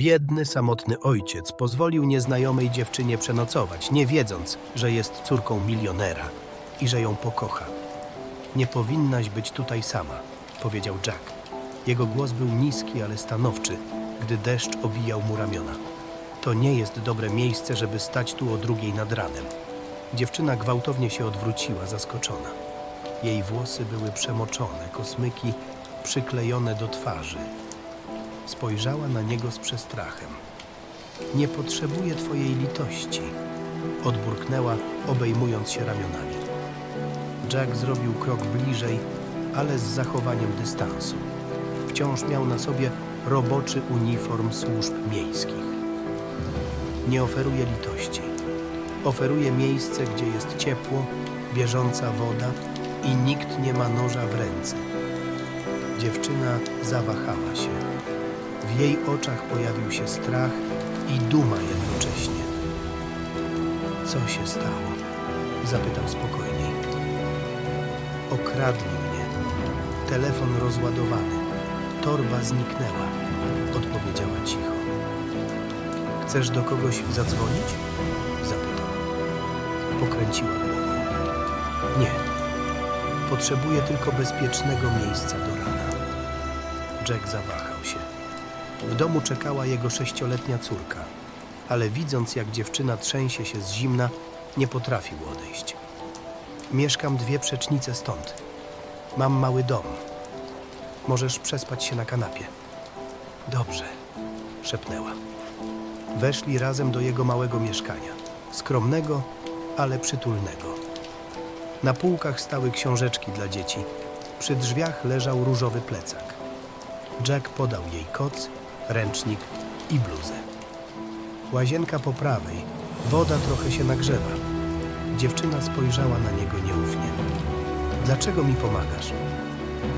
Biedny, samotny ojciec pozwolił nieznajomej dziewczynie przenocować, nie wiedząc, że jest córką milionera i że ją pokocha. Nie powinnaś być tutaj sama, powiedział Jack. Jego głos był niski, ale stanowczy, gdy deszcz obijał mu ramiona. To nie jest dobre miejsce, żeby stać tu o drugiej nad ranem. Dziewczyna gwałtownie się odwróciła, zaskoczona. Jej włosy były przemoczone, kosmyki przyklejone do twarzy. Spojrzała na niego z przestrachem. Nie potrzebuję twojej litości, odburknęła, obejmując się ramionami. Jack zrobił krok bliżej, ale z zachowaniem dystansu. Wciąż miał na sobie roboczy uniform służb miejskich. Nie oferuje litości. Oferuje miejsce, gdzie jest ciepło, bieżąca woda i nikt nie ma noża w ręce. Dziewczyna zawahała się. W jej oczach pojawił się strach i duma jednocześnie. Co się stało? Zapytał spokojniej. Okradli mnie. Telefon rozładowany. Torba zniknęła. Odpowiedziała cicho. Chcesz do kogoś zadzwonić? Zapytał. Pokręciła głową. Nie. Potrzebuję tylko bezpiecznego miejsca do rana. Jack zawahał. W domu czekała jego sześcioletnia córka, ale widząc, jak dziewczyna trzęsie się z zimna, nie potrafił odejść. Mieszkam dwie przecznice stąd. Mam mały dom. Możesz przespać się na kanapie. Dobrze, szepnęła. Weszli razem do jego małego mieszkania. Skromnego, ale przytulnego. Na półkach stały książeczki dla dzieci. Przy drzwiach leżał różowy plecak. Jack podał jej koc, ręcznik i bluzę. Łazienka po prawej. Woda trochę się nagrzewa. Dziewczyna spojrzała na niego nieufnie. Dlaczego mi pomagasz?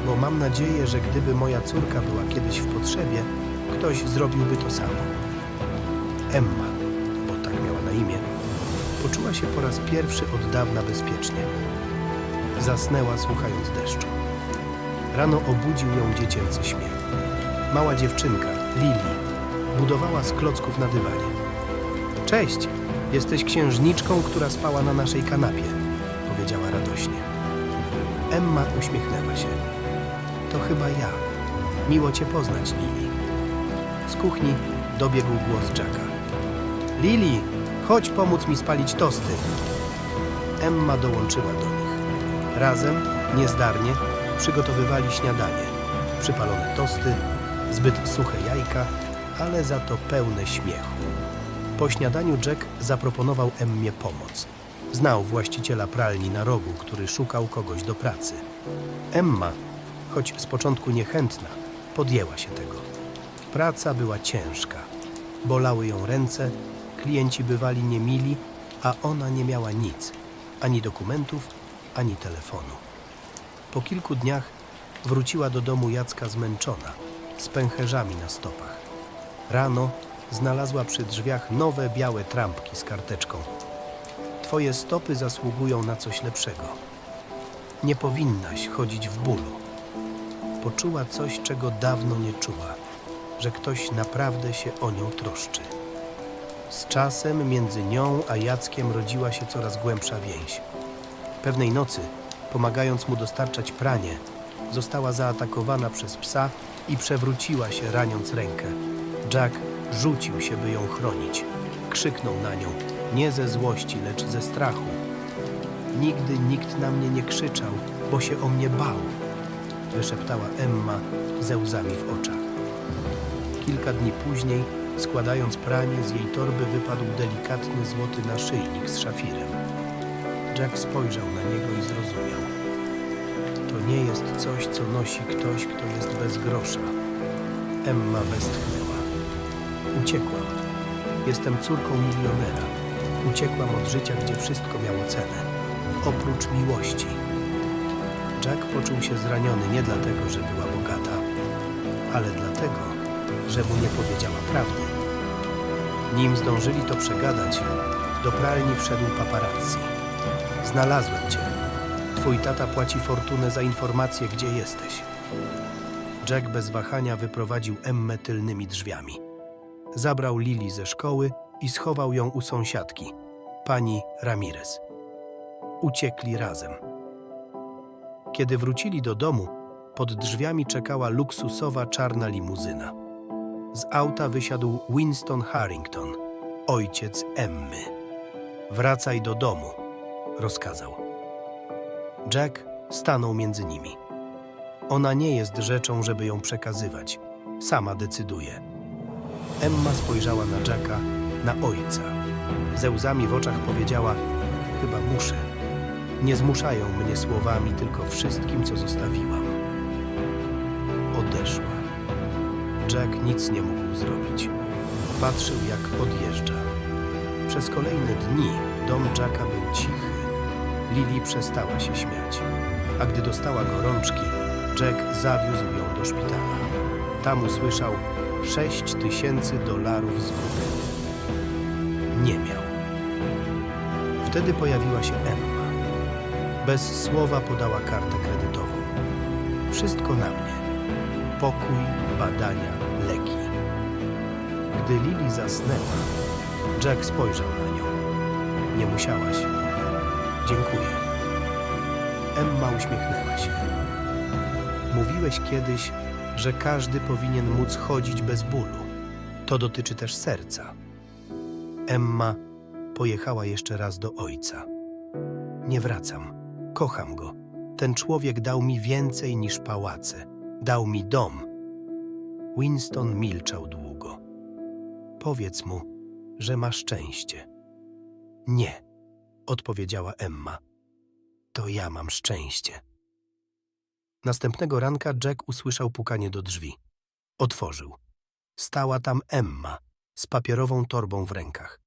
Bo mam nadzieję, że gdyby moja córka była kiedyś w potrzebie, ktoś zrobiłby to samo. Emma, bo tak miała na imię, poczuła się po raz pierwszy od dawna bezpiecznie. Zasnęła słuchając deszczu. Rano obudził ją dziecięcy śmiech. Mała dziewczynka, Lili, budowała z klocków na dywanie. Cześć, jesteś księżniczką, która spała na naszej kanapie, powiedziała radośnie. Emma uśmiechnęła się. To chyba ja. Miło cię poznać, Lili. Z kuchni dobiegł głos Jacka. Lili, chodź pomóc mi spalić tosty. Emma dołączyła do nich. Razem, niezdarnie, przygotowywali śniadanie. Przypalone tosty, zbyt suche jajka, ale za to pełne śmiechu. Po śniadaniu Jack zaproponował Emmie pomoc. Znał właściciela pralni na rogu, który szukał kogoś do pracy. Emma, choć z początku niechętna, podjęła się tego. Praca była ciężka. Bolały ją ręce, klienci bywali niemili, a ona nie miała nic ani dokumentów, ani telefonu. Po kilku dniach wróciła do domu Jacka zmęczona, z pęcherzami na stopach. Rano znalazła przy drzwiach nowe białe trampki z karteczką. Twoje stopy zasługują na coś lepszego. Nie powinnaś chodzić w bólu. Poczuła coś, czego dawno nie czuła, że ktoś naprawdę się o nią troszczy. Z czasem między nią a Jackiem rodziła się coraz głębsza więź. Pewnej nocy, pomagając mu dostarczać pranie, została zaatakowana przez psa i przewróciła się, raniąc rękę. Jack rzucił się, by ją chronić. Krzyknął na nią, nie ze złości, lecz ze strachu. Nigdy nikt na mnie nie krzyczał, bo się o mnie bał, wyszeptała Emma ze łzami w oczach. Kilka dni później, składając pranie, z jej torby wypadł delikatny złoty naszyjnik z szafirem. Jack spojrzał na niego i zrozumiał. Nie jest coś, co nosi ktoś, kto jest bez grosza. Emma westchnęła. Uciekłam. Jestem córką milionera. Uciekłam od życia, gdzie wszystko miało cenę. Oprócz miłości. Jack poczuł się zraniony nie dlatego, że była bogata, ale dlatego, że mu nie powiedziała prawdy. Nim zdążyli to przegadać, do pralni wszedł paparazzi. Znalazłem cię. Twój tata płaci fortunę za informację, gdzie jesteś. Jack bez wahania wyprowadził Emmę tylnymi drzwiami. zabrał Lili ze szkoły i schował ją u sąsiadki, pani Ramirez. Uciekli razem. Kiedy wrócili do domu, pod drzwiami czekała luksusowa czarna limuzyna. Z auta wysiadł Winston Harrington, ojciec Emmy. Wracaj do domu, rozkazał. Jack stanął między nimi. Ona nie jest rzeczą, żeby ją przekazywać. Sama decyduje. Emma spojrzała na Jacka, na ojca. Ze łzami w oczach powiedziała: Chyba muszę. Nie zmuszają mnie słowami, tylko wszystkim, co zostawiłam. Odeszła. Jack nic nie mógł zrobić. Patrzył, jak odjeżdża. Przez kolejne dni dom Jacka był cichy. Lili przestała się śmiać. A gdy dostała gorączki, Jack zawiózł ją do szpitala. Tam usłyszał sześć tysięcy dolarów zguby. Nie miał. Wtedy pojawiła się Emma. Bez słowa podała kartę kredytową. Wszystko na mnie. Pokój, badania, leki. Gdy Lili zasnęła, Jack spojrzał na nią. Nie musiałaś. Dziękuję. Emma uśmiechnęła się. Mówiłeś kiedyś, że każdy powinien móc chodzić bez bólu. To dotyczy też serca. Emma pojechała jeszcze raz do ojca. Nie wracam. Kocham go. Ten człowiek dał mi więcej niż pałace. Dał mi dom. Winston milczał długo. Powiedz mu, że ma szczęście. Nie, odpowiedziała Emma. To ja mam szczęście. Następnego ranka Jack usłyszał pukanie do drzwi. Otworzył. Stała tam Emma z papierową torbą w rękach.